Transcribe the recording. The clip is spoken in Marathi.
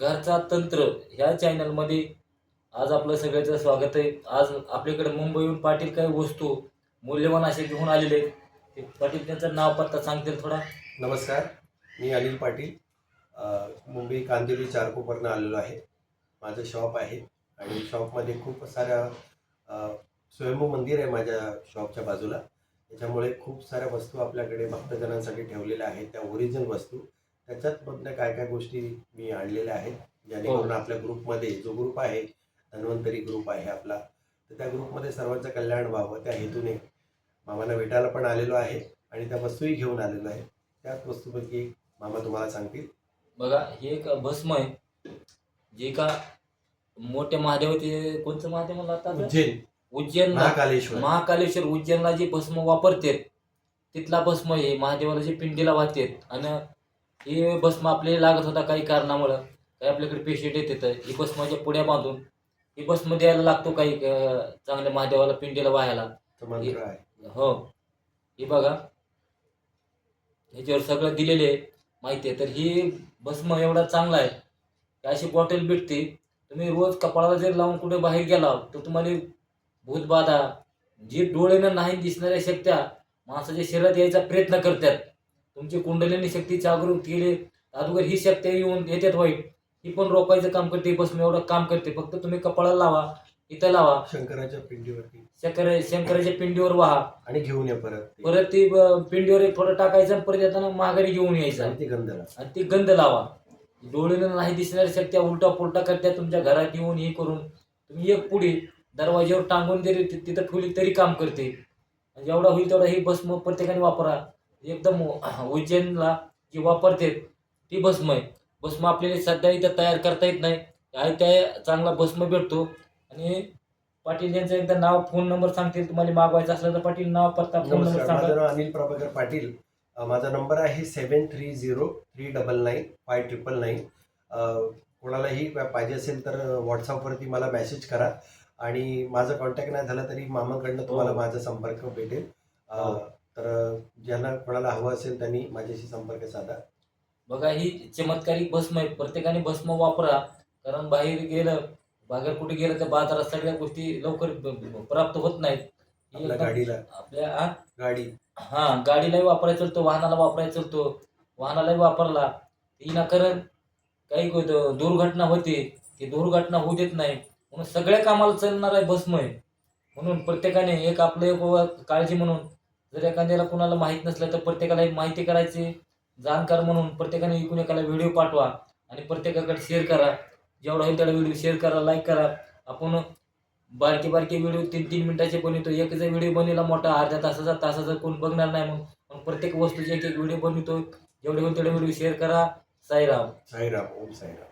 घरचा तंत्र ह्या चॅनलमध्ये आज आपलं सगळ्याचं स्वागत आहे. आज आपल्याकडे मुंबईहून पाटील काही वस्तू मूल्यवान असे घेऊन आलेले आहेत. ते पाटील त्यांचं नाव पत्ता सांगतील थोडा. नमस्कार मी अनिल पाटील. मुंबई कांदिवली चारकोपरनं आलेलो आहे. माझं शॉप आहे आणि शॉपमध्ये खूप साऱ्या अ, स्वयंभू मंदिर आहे माझ्या शॉपच्या बाजूला. त्याच्यामुळे खूप साऱ्या वस्तू आपल्याकडे भक्तजनांसाठी ठेवलेल्या आहेत. त्या ओरिजिनल वस्तू त्याच्यातमधल्या काय काय गोष्टी मी आणलेल्या आहेत. जेणेकरून आपल्या ग्रुपमध्ये जो ग्रुप आहे धन्वंतरी ग्रुप आहे आपला तर त्या ग्रुपमध्ये सर्वांचं कल्याण व्हावं त्या हेतूने मामांना भेटायला पण आलेलो आहे आणि त्या वस्तूही घेऊन आलेलो आहे. त्याच वस्तूपैकी मामा तुम्हाला सांगतील. बघा हे एक भस्म आहे जे का मोठ्या महादेवाचे कोणतं महादेव म्हणलं आता? उज्जैन. उज्जैनला. महाकालेश्वर. महाकालेश्वर. उज्जैनला जे भस्म वापरतात तिथला भस्म हे महादेवाला जे पिंडीला वाहतात. आणि हे भस्म आपल्याला लागत होता काही कारणामुळं. काही आपल्याकडे पेशंट येत येतं ही भस्माच्या पुढ्या बांधून ही भस्म द्यायला लागतो काही चांगल्या महादेवाला पिंडीला वाहायला. हो हे. बघा. ह्याच्यावर सगळं दिलेले आहे. माहिती आहे. तर ही भस्म एवढा चांगला आहे. की अशी बॉटल भेटते. तुम्ही रोज कपाळाला जर लावून कुठे बाहेर गेला तर तुम्हाला भूतबाधा जी डोळ्यानं नाही दिसणाऱ्या शक्त्या माणसाच्या शरीरात यायचा प्रयत्न करतात. तुमची कुंडलिनी शक्ती जागृत केली. अगोदर ही शक्ती येऊन येतात वाईट. ही पण रोखायचं काम करते भस्म एवढं काम करते. फक्त तुम्ही कपाळाला लावा इथं लावा. शंकराच्या पिंडीवरती. शंकर शंकराच्या पिंडीवर वाहा. आणि घेऊन या परत. परत ती ब- पिंडीवर एक थोडं टाकायचं आणि परत येताना माघारी घेऊन यायचं. आणि ते गंधला आणि ती गंध लावा. डोळ्यानं नाही दिसणाऱ्या शक्त्या उलटा पुलटा करत्या तुमच्या घरात येऊन हे करून. तुम्ही एक पुढे दरवाज्यावर टांगून जरी ति- तिथं ठेवली तरी काम करते. आणि जेवढा होईल तेवढा ही भस्म प्रत्येकाने वापरा. एकदम उज्जैनला जी वापरते ती भस्म आहे भस्म आपल्याला सध्या इथं तयार करता येत नाही. आहे त्या चांगला भस्म भेटतो. आणि पाटील यांचं एकदा नाव फोन नंबर सांगतील तुम्हाला. मागवायचं असलं तर पाटील नाव पत्ता फोन नंबर सांगा. माझं नाव अनिल प्रभाकर पाटील. अ, माझा नंबर आहे seven three zero three double nine five triple nine. कोणालाही पाहिजे असेल तर व्हॉट्सअपवरती मला मेसेज करा. आणि माझं कॉन्टॅक्ट नाही झाला तरी मामाकडनं तुम्हाला हो. माझा संपर्क भेटेल. अ, हो. तर ज्यांना कोणाला हवं असेल त्यांनी माझ्याशी संपर्क साधा. बघा ही चमत्कारिक भस्म आहे. प्रत्येकाने भस्म वापरा. कारण बाहेर गेलं बाहेर कुठे गेलं तर बाजारात सगळ्या गोष्टी लवकर ब- ब- प्राप्त होत नाहीत. ही आपल्या एकदम गाडीला. आपल्या हा? गाडी. हा गाडीलाही वापरायचा चालतो वाहनाला वापरायचा चालतो वाहनालाही वापरला. ना कारण काही गो- द- दुर्घटना होते. ती दुर्घटना होऊ देत नाही. म्हणून सगळ्या कामाला चालणार आहे भस्म आहे. म्हणून प्रत्येकाने एक आपलं एक व- काळजी म्हणून जर एखाद्याला कुणाला माहीत नसलं तर प्रत्येकाला एक माहिती करायची जाणकार म्हणून प्रत्येकाने एकूण एकाला व्हिडिओ पाठवा आणि प्रत्येकाकडे शेअर करा. जेवढा होईल तेवढा व्हिडिओ शेअर करा लाईक करा. आपण बारके बारके व्हिडिओ तीन तीन मिनिटाचे बनवतो. एक जर व्हिडिओ बनवला मोठा अर्ध्या तासाचा तासाचा कोण बघणार नाही मग. मग प्रत्येक वस्तूचे एक एक व्हिडिओ बनवतो. जेवढे होईल तेवढे व्हिडिओ शेअर करा. साईराम. साईराम ओम साईराम.